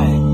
爱。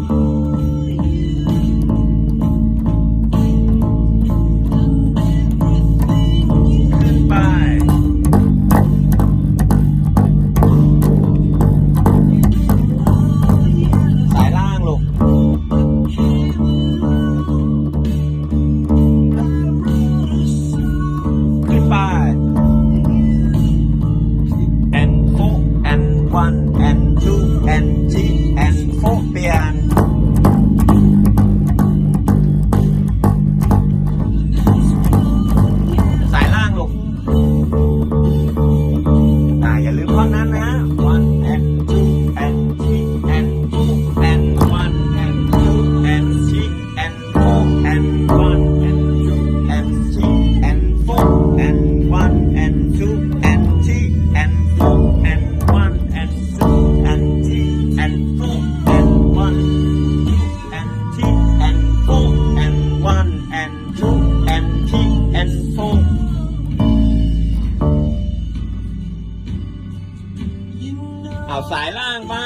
เอาสายล่างมา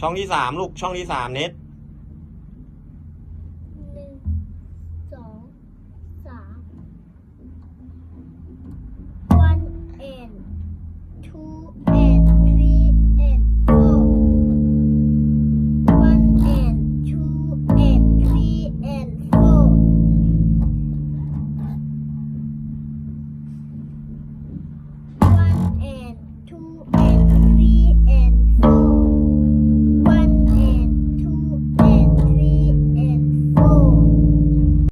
ช่องที่สามลูกช่องที่สามเน็ต